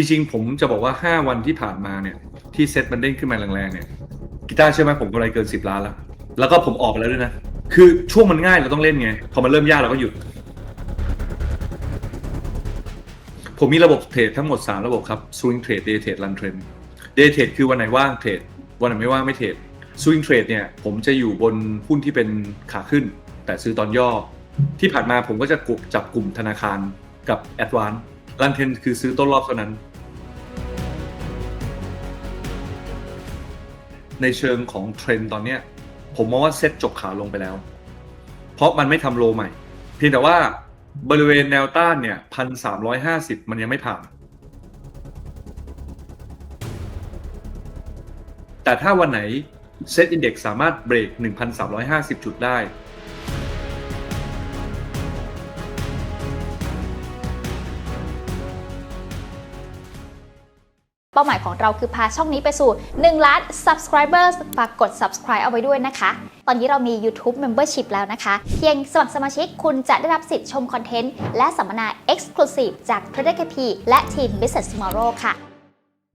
จริงๆผมจะบอกว่า 5 วันที่ผ่านมาเนี่ย ที่เซ็ตมันเด้งขึ้นมาแรงๆเนี่ยกีตาร์เชื่อไหมผมกำไรเกิน 10 ล้านแล้ว แล้วก็ผมออกไปแล้วด้วยนะ คือช่วงมันง่ายเราต้องเล่นไง พอมันเริ่มยากเราก็หยุด ผมมีระบบเทรดทั้งหมด 3 ระบบครับ swing trade day trade run trend day trade คือวันไหนว่างเทรดวันไหนไม่ว่างไม่เทรด swing trade เนี่ยผมจะอยู่บนหุ้นที่เป็นขาขึ้น แต่ซื้อตอนย่อ ที่ผ่านมาผมก็จะกลุ่มจับกลุ่มธนาคารกับ advance run trend คือซื้อต้นรอบเท่านั้น ในเชิงของเทรนด์ตอนเนี้ยผมมองว่าเซ็ตจบขาลงไปแล้ว เพราะมันไม่ทำโลใหม่ เพียงแต่ว่าบริเวณแนวต้านเนี่ยพันสามร้อยห้าสิบมันยังไม่ผ่าน แต่ถ้าวันไหนเซ็ตอินเด็กสามารถเบรก 1,350 จุดได้ ป้าหมายของเราคือพาช่องนี้ไปสู่ 1 ล้าน subscribers ฝากกด subscribe เอาไว้ด้วยนะคะ ตอนนี้เรามี YouTube Membership แล้วนะคะ เพียงสมัครสมาชิกคุณจะได้รับสิทธิ์ชมคอนเทนต์และสัมมนา Exclusive จาก Trader KP และทีม Business Tomorrow ค่ะ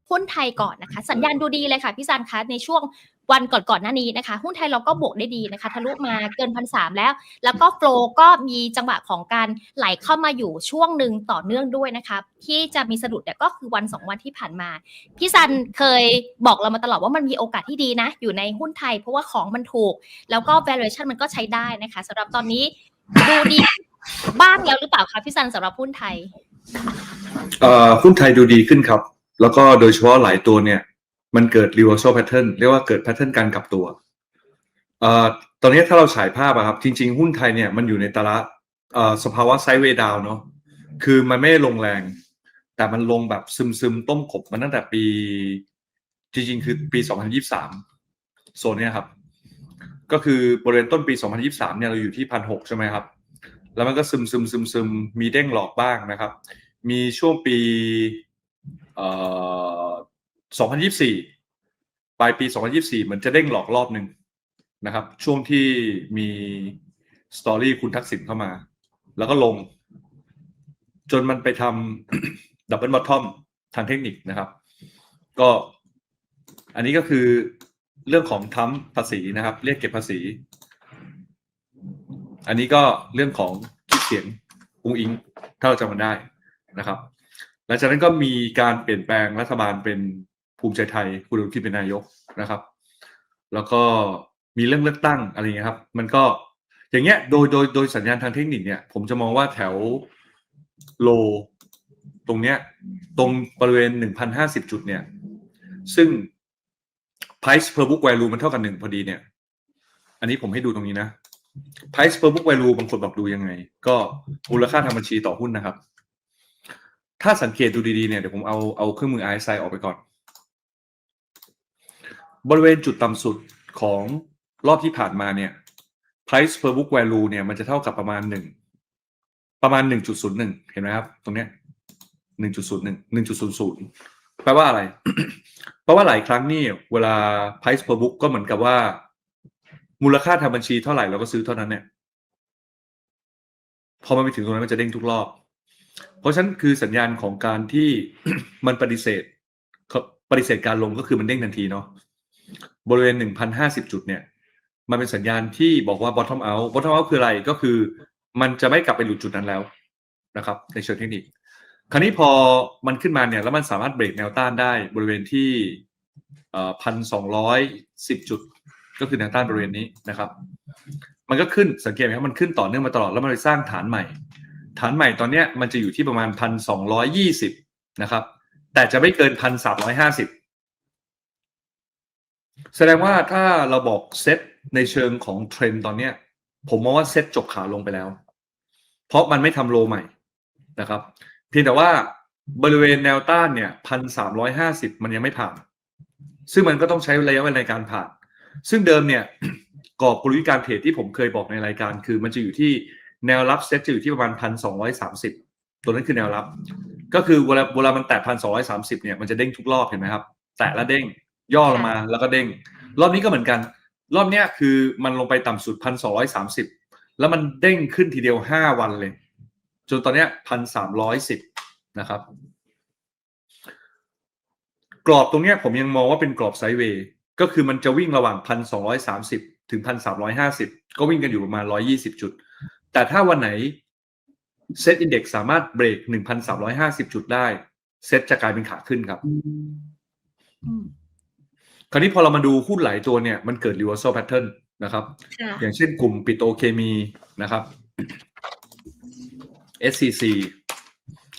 หุ้นไทยก่อนนะคะ สัญญาณดูดีเลยค่ะพี่ซันคะในช่วง วันก่อนๆหน้านี้นะคะ หุ้นไทยเราก็บวกได้ดีนะคะ ทะลุมาเกินพันสามแล้ว แล้วก็โฟลก็มีจังหวะของการไหลเข้ามาอยู่ช่วงหนึ่งต่อเนื่องด้วยนะคะ ที่จะมีสะดุดเนี่ยก็คือวันสองวันที่ผ่านมา พี่ซันเคยบอกเรามาตลอดว่ามันมีโอกาสที่ดีนะ อยู่ในหุ้นไทยเพราะว่าของมันถูก แล้วก็ valuation มันก็ใช้ได้นะคะสำหรับตอนนี้ดูดีบ้างแล้วหรือเปล่าคะพี่ซันสำหรับหุ้นไทยเอ่อหุ้นไทยดูดีขึ้นครับ แล้วก็โดยเฉพาะหลายตัวเนี่ย มันเกิด reversal pattern เรียกว่าเกิด pattern การกลับตัวเอ่อตอนนี้ถ้าเราฉายภาพอะครับ จริง ๆ หุ้นไทยเนี่ยมันอยู่ในตลาดเอ่อสภาวะไซด์เวย์ดาวเนาะคือมันไม่ได้ลงแรง แต่มันลงแบบซึมๆต้มขบมาตั้งแต่ปี จริง ๆ คือปี 2023 โซนเนี้ยครับ ก็คือบริเวณต้นปี 2023 เนี่ยเราอยู่ที่พันหใช่ไหมครับแล้วมันก็ซึมซึมซึมซึมมีเด้งหลอกบ้างนะครับ มีช่วงปีเอ่อ 2024 ปลายปี 2024มือนจะเด้งหลอกรอบหนึ่งนะครับ ช่วงที่มีสตอรี่คุณทักษิณเข้ามา แล้วก็ลง จนมันไปทำดับเบิลบอททอมทางเทคนิคนะครับ ก็อันนี้ก็คือเรื่องของทั้มภาษีนะครับ เรียกเก็บภาษี อันนี้ก็เรื่องของคลิปเสียงอุ้งอิงถ้าเราจำมันได้นะครับ หลังจากนั้นก็มีการเปลี่ยนแปลงรัฐบาลเป็น ภูมิใจไทยคุณอนุทินเป็นนายกนะครับ แล้วก็มีเรื่องเลือกตั้งอะไรเงี้ยครับ มันก็อย่างเงี้ยโดยโดยโดยสัญญาณทางเทคนิคเนี่ย ผมจะมองว่าแถวโล ตรงเนี้ย ตรงบริเวณหนึ่งพันห้าสิบจุดเนี่ย ซึ่ง price per book value มันเท่ากันหนึ่งพอดีเนี่ย อันนี้ผมให้ดูตรงนี้นะ price per book value บางคนบอกดูยังไง ก็มูลค่าทางบัญชีต่อหุ้นนะครับ ถ้าสังเกตดูดีๆเนี่ยเดี๋ยวผมเอาเอาเครื่องมือ RSI ออกไปก่อน บริเวณจุดต่ำสุดของรอบที่ผ่านมาเนี่ย price per book value เนี่ยมันจะเท่ากับประมาณหนึ่งประมาณหนึ่งจุดศูนย์หนึ่งเห็นไหมครับ ตรงเนี้ยหนึ่งจุดศูนย์หนึ่งหนึ่งจุดศูนย์ศูนย์แปลว่าอะไร เพราะว่าหลายครั้งนี่เวลา price per book ก็เหมือนกับว่า มูลค่าทางบัญชีเท่าไหร่เราก็ซื้อเท่านั้นเนี่ยพอมันไปถึงตรงนั้นมันจะเด้งทุกรอบ เพราะฉะนั้นคือสัญญาณของการที่มันปฏิเสธปฏิเสธการลงก็คือมันเด้งทันทีเนาะ บริเวณ 1,050 จุดเนี่ย มันเป็นสัญญาณที่บอกว่า bottom out bottom out คืออะไรก็คือ มันจะไม่กลับไปหลุดจุดนั้นแล้วนะครับ ในเชิงเทคนิค คราวนี้พอมันขึ้นมาเนี่ยแล้วมันสามารถเบรกแนวต้านได้บริเวณที่พันสองร้อยสิบจุด ก็คือแนวต้านบริเวณนี้นะครับ มันก็ขึ้นสังเกตไหมครับมันขึ้นต่อเนื่องมาตลอดแล้วมันไปสร้างฐานใหม่ ฐานใหม่ตอนเนี้ยมันจะอยู่ที่ประมาณพันสองร้อยยี่สิบนะครับ แต่จะไม่เกินพันสามร้อยห้าสิบ แสดงว่าถ้าเราบอกเซตในเชิงของเทรนด์ตอนเนี้ย ผมมองว่าเซตจบขาลงไปแล้ว เพราะมันไม่ทำโลใหม่นะครับ เพียงแต่ว่าบริเวณแนวต้านเนี่ยพันสามร้อยห้าสิบมันยังไม่ผ่าน ซึ่งมันก็ต้องใช้ระยะเวลาในการผ่าน ซึ่งเดิมเนี่ยกรอบกลยุทธ์การเทรดที่ผมเคยบอกในรายการ คือมันจะอยู่ที่แนวรับเซตจะอยู่ที่ประมาณพันสองร้อยสามสิบตัวนั้นคือแนวรับ ก็คือเวลาเวลามันแตะพันสองร้อยสามสิบเนี่ยมันจะเด้งทุกรอบเห็นไหมครับ แตะแล้วเด้ง ย่อลงมาแล้วก็เด้ง รอบนี้ก็เหมือนกัน รอบเนี้ยคือมันลงไปต่ำสุดพันสองร้อยสามสิบแล้วมันเด้งขึ้นทีเดียวห้าวันเลย จนตอนเนี้ยพันสามร้อยสิบนะครับ กรอบตรงเนี้ยผมยังมองว่าเป็นกรอบไซด์เวย์ก็คือมันจะวิ่งระหว่างพันสองสามสิบถึงพันสามร้อยห้าสิบก็วิ่งกันอยู่ประมาณร้อยี่สิบจุด แต่ถ้าวันไหนเซตอินเด็กสามารถเบรกหนึ่งพันสามร้อยห้าสิบจุดได้ เซตจะกลายเป็นขาขึ้นครับอืม คราวนี้พอเรามาดูหุ้นหลายตัวเนี่ยมันเกิด reversal pattern นะครับค่ะอย่างเช่นกลุ่มปิโตรเคมีนะครับ SCC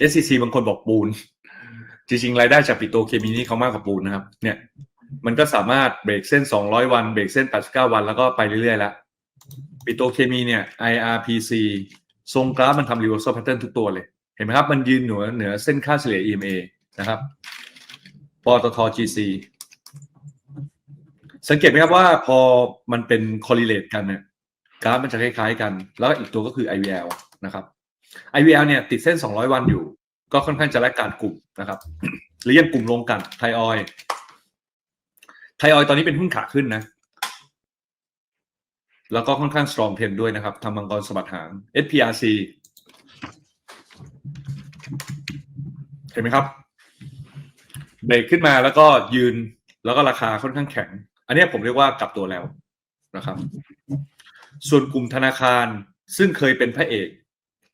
SCC บางคนบอกปูน จริงๆ รายได้จากปิโตรเคมีนี่เขามากกว่าปูนนะครับ เนี่ยมันก็สามารถเบรกเส้น 200 วัน เบรกเส้น 89 วัน แล้วก็ไปเรื่อยๆ แล้ว ปิโตรเคมีเนี่ย IRPC ทรงกราฟมันทำ reversal pattern ทุกตัวเลย เห็นไหมครับ มันยืนเหนือเหนือเส้นค่าเฉลี่ย EMA นะครับ ปตท GC สังเกตไหมครับว่าพอมันเป็น correlate กันเนี่ยกราฟมันจะคล้ายๆกัน แล้วอีกตัวก็คือ IVL นะครับ IVL เนี่ยติดเส้น 200 วันอยู่ ก็ค่อนข้างจะแลกการกลุ่มนะครับ หรือยังกลุ่มลงกันไทยออยไทยออยตอนนี้เป็นหุ้นขาขึ้นนะ แล้วก็ค่อนข้าง strong trend ด้วยนะครับทำมังกรสะบัดหาง SPRC เห็นไหมครับเบรกขึ้นมาแล้วก็ยืนแล้วก็ราคาค่อนข้างแข็ง อันเนี้ยผมเรียกว่ากลับตัวแล้วนะครับ ส่วนกลุ่มธนาคารซึ่งเคยเป็นพระเอก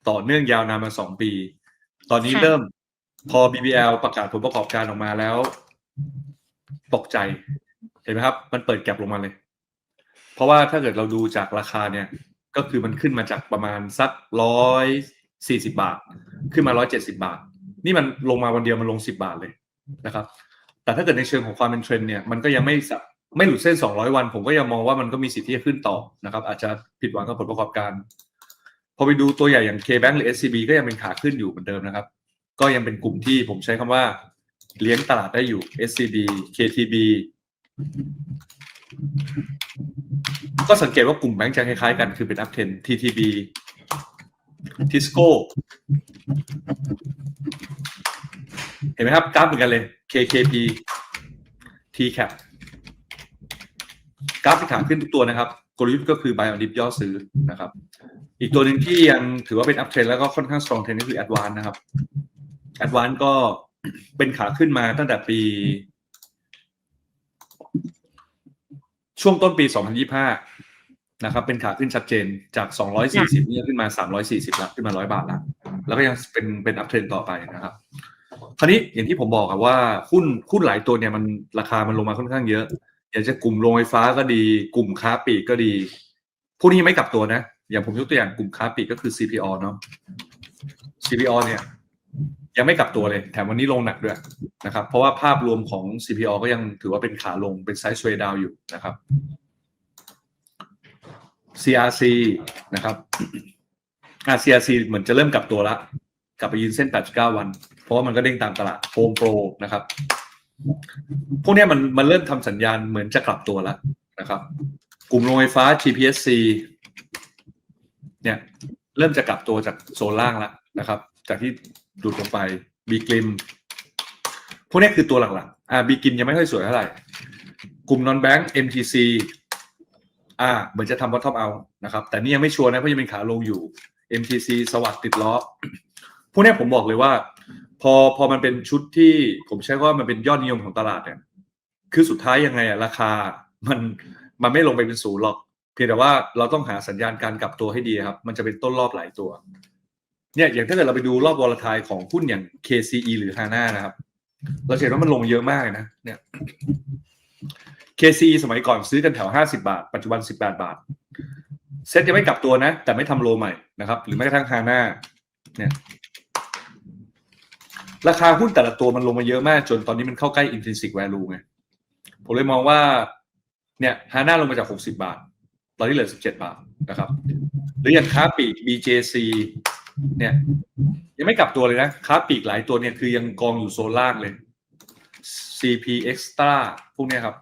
ต่อเนื่องยาวนานมาสองปี ตอนนี้ค่ะเริ่มพอ BBL ประกาศผลประกอบการออกมาแล้ว ตกใจ เห็นไหมครับ มันเปิดแก็บลงมาเลย เพราะว่าถ้าเกิดเราดูจากราคาเนี่ย ก็คือมันขึ้นมาจากประมาณสักร้อยสี่สิบาท ขึ้นมาร้อยเจ็ดสิบาท นี่มันลงมาวันเดียวมันลงสิบาทเลยนะครับ แต่ถ้าเกิดในเชิงของความเป็นเทรนด์เนี่ย มันก็ยังไม่สะ ไม่หลุดเส้น 200 วัน ผมก็ยังมองว่ามันก็มีสิทธิ์ที่จะขึ้นต่อนะครับ อาจจะผิดหวังกับผลประกอบการ พอไปดูตัวใหญ่อย่าง K-Bank หรือ SCB ก็ยังเป็นขาขึ้นอยู่เหมือนเดิมนะครับ ก็ยังเป็นกลุ่มที่ผมใช้คำว่าเลี้ยงตลาดได้อยู่ SCB KTB ก็สังเกตว่ากลุ่มแบงก์จะคล้ายๆกันคือเป็น up 10 TTB Tisco เห็นไหมครับกราฟเหมือนกันเลย KKP TCAP กราฟที่ขามขึ้นทุกตัวนะครับกลยุทธ์ก็คือ buy on dip ย่อซื้อนะครับ อีกตัวหนึ่งที่ยังถือว่าเป็น up trend แล้วก็ค่อนข้าง strong trend ก็คือ advance นะครับ advance ก็เป็นขาขึ้นมาตั้งแต่ปี ช่วงต้นปี 2025 นะครับ เป็นขาขึ้นชัดเจนจาก 240เนี่ยขึ้นมา 340แล้วขึ้นมา 100 บาทแล้วแล้วก็ยังเป็นเป็น up trend ต่อไปนะครับคราวนี้อย่างที่ผมบอกครับว่าหุ้นหุ้นหลายตัวเนี่ยมันราคามันลงมาค่อนข้างเยอะ อย่างจะกลุ่มโรงไฟฟ้าก็ดี กลุ่มค้าปลีกก็ดีพวกนี้ไม่กลับตัวนะ อย่างผมยกตัวอย่างกลุ่มค้าปลีกก็คือ CPO เนาะ CPO เนี่ย ยังไม่กลับตัวเลย แถมวันนี้ลงหนักด้วยนะครับ เพราะว่าภาพรวมของ CPO ก็ยังถือว่าเป็นขาลงเป็นไซส์เวดาวอยู่นะครับ CRC นะครับอ่า CRC เหมือนจะเริ่มกลับตัวละกลับไปยืนเส้น 89 วัน เพราะว่ามันก็เด้งตามตลาดโฮมโปรนะครับ พวกนี้มันมันเริ่มทำสัญญาณเหมือนจะกลับตัวแล้วนะครับ กลุ่มโรงไฟฟ้า GPSC เนี่ยเริ่มจะกลับตัวจากโซนล่างแล้วนะครับ จากที่ดูดลงไปบีกลิมพวกนี้คือตัวหลักๆอ่าบีกิมยังไม่ค่อยสวยเท่าไหร่ กลุ่มนอนแบงก์ MTC อ่าเหมือนจะทำ bottom out นะครับ แต่นี่ยังไม่ชัวร์นะเพราะยังเป็นขาลงอยู่ MTC สวัสดิ์ติดล้อ พวกนี้ผมบอกเลยว่า พอพอมันเป็นชุดที่ผมใช้ว่ามันเป็นยอดนิยมของตลาดเนี่ยคือสุดท้ายยังไงอะราคามันมันไม่ลงไปเป็นศูนย์หรอก เพียงแต่ว่าเราต้องหาสัญญาณการกลับตัวให้ดีครับ มันจะเป็นต้นรอบหลายตัวเนี่ยอย่างถ้าเกิดเราไปดูรอบวอลทายของหุ้นอย่าง KCE หรือ HANA นะครับ เราเห็นว่ามันลงเยอะมากนะเนี่ย KCE สมัยก่อนซื้อกันแถว 50 บาท ปัจจุบัน 18 บาท เซ็ตยังไม่กลับตัวนะ แต่ไม่ทำโลใหม่นะครับ หรือแม้กระทั่ง HANA เนี่ย ราคาหุ้นแต่ละตัวมันลงมาเยอะมาก จนตอนนี้มันเข้าใกล้ intrinsic value ไงผมเลยมองว่าเนี่ยฮาน่าลงมาจาก 60 บาท ตอนนี้เหลือ 17 บาทนะครับ หรืออย่างค้าปีก BJC เนี่ยยังไม่กลับตัวเลยนะ ค้าปีกหลายตัวเนี่ยคือยังกองอยู่โซนล่างเลย CP Extra พวกนี้ครับ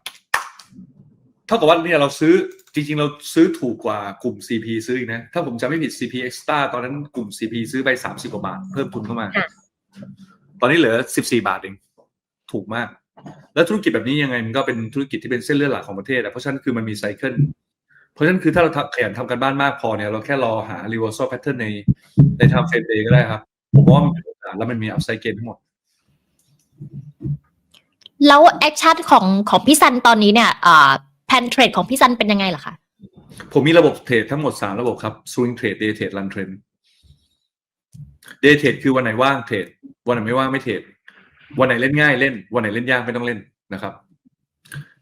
เท่ากับว่าเนี่ยเราซื้อจริงๆ เราซื้อถูกกว่ากลุ่ม CP ซื้ออีกนะ ถ้าผมจำไม่ผิด CP Extra ตอนนั้นกลุ่ม CP ซื้อไป 30 กว่าบาท เพิ่มทุนเข้ามา ตอนนี้เหลือ 14 บาทเอง ถูกมาก แล้วธุรกิจแบบนี้ยังไงมันก็เป็นธุรกิจที่เป็นเส้นเลือดหลักของประเทศอะเพราะฉะนั้นคือมันมีไซเคิลเพราะฉะนั้นคือถ้าเราทำขยันทำกันบ้านมากพอเนี่ยเราแค่รอหา reversal pattern ในใน time frame day ก็ได้ครับ ผมว่ามันเป็นโอกาสแล้วมันมี upside gain ทั้งหมด แล้วแอคชั่นของของพี่ซันตอนนี้เนี่ยแพนเทรดของพี่ซันเป็นยังไงเหรอคะผมมีระบบเทรดทั้งหมด 3 ระบบครับ swing trade day trade run trend day trade คือวันไหนว่างเทรดวันไหนไม่ว่างไม่เทรดวันไหนเล่นง่ายเล่น วันไหนเล่นยากไม่ต้องเล่นนะครับ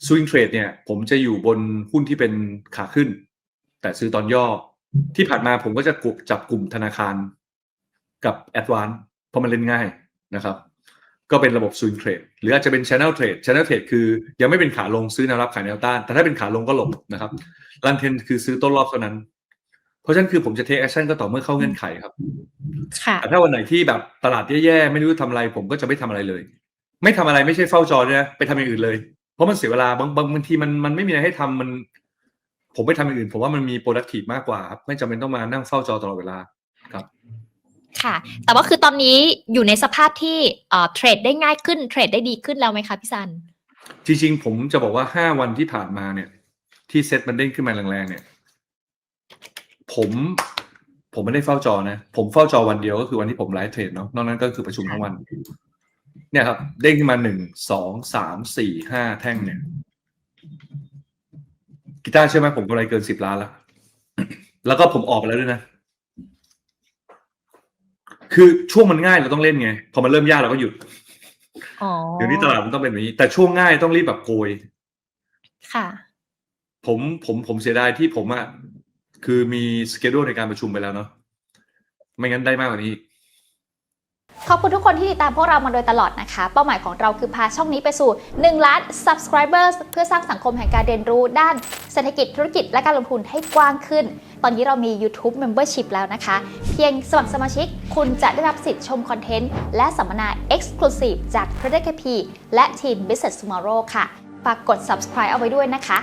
swing trade เนี่ย ผมจะอยู่บนหุ้นที่เป็นขาขึ้น แต่ซื้อตอนย่อที่ผ่านมาผมก็จะกลุ่มจับกลุ่มธนาคารกับ advance เพราะมันเล่นง่ายนะครับ ก็เป็นระบบ swing trade หรืออาจจะเป็น channel trade channel trade คือยังไม่เป็นขาลงซื้อแนวรับขายแนวต้าน แต่ถ้าเป็นขาลงก็หลบนะครับรันเทนคือซื้อต้นรอบเท่านั้น เพราะฉะนั้นคือผมจะเทคแอคชั่นก็ต่อเมื่อเข้าเงื่อนไขครับค่ะแต่ถ้าวันไหนที่แบบตลาดแย่ๆไม่รู้จะทำอะไร ผมก็จะไม่ทำอะไรเลย ไม่ทำอะไรไม่ใช่เฝ้าจอด้วยนะไปทำอย่างอื่นเลย เพราะมันเสียเวลาบางบางบางทีมันมันไม่มีอะไรให้ทำมัน ผมไปทำอย่างอื่น ผมว่ามันมี productive มากกว่าครับไม่จำเป็นต้องมานั่งเฝ้าจอตลอดเวลาครับค่ะ แต่ว่าคือตอนนี้อยู่ในสภาพที่เอ่อเทรดได้ง่ายขึ้นเทรดได้ดีขึ้นแล้วไหมคะพี่ซัน จริงๆ ผมจะบอกว่าห้าวันที่ผ่านมาเนี่ย ที่เซ็ตมันเด้งขึ้นมาแรงๆเนี่ย ผมผมไม่ได้เฝ้าจอนะ ผมเฝ้าจอวันเดียวก็คือวันที่ผมไลฟ์เทรดเนาะนอกนั้นก็คือประชุมทั้งวัน เนี่ยครับ เด้งขึ้นมาหนึ่งสองสามสี่ห้าแท่งเนี่ยกีตาร์เชื่อไหมผมกำไรเกินสิบล้านแล้ว แล้วก็ผมออกไปแล้วด้วยนะ คือช่วงมันง่ายเราต้องเล่นไง พอมันเริ่มยากเราก็หยุดอ๋อเดี๋ยวนี้ตลาดมันต้องเป็นแบบนี้ แต่ช่วงง่ายต้องรีบแบบโกย ค่ะ ผมผมผมเสียดายที่ผมอะ คือมีสเกดูในการประชุมไปแล้วเนาะไม่งั้นได้มากกว่านี้อีกขอบคุณทุกคนที่ติดตามพวกเรามาโดยตลอดนะคะ เป้าหมายของเราคือพาช่องนี้ไปสู่ 1 ล้าน subscribers เพื่อสร้างสังคมแห่งการเรียนรู้ ด้านเศรษฐกิจธุรกิจและการลงทุนให้กว้างขึ้น ตอนนี้เรามี YouTube Membership แล้วนะคะ เพียงสมัครสมาชิก คุณจะได้รับสิทธิ์ชมคอนเทนต์ และสัมมนา Exclusive จาก p r o d u c t KP และทีม Business Tomorrow ค่ะ ฝากกด subscribe เอาไว้ด้วยนะคะ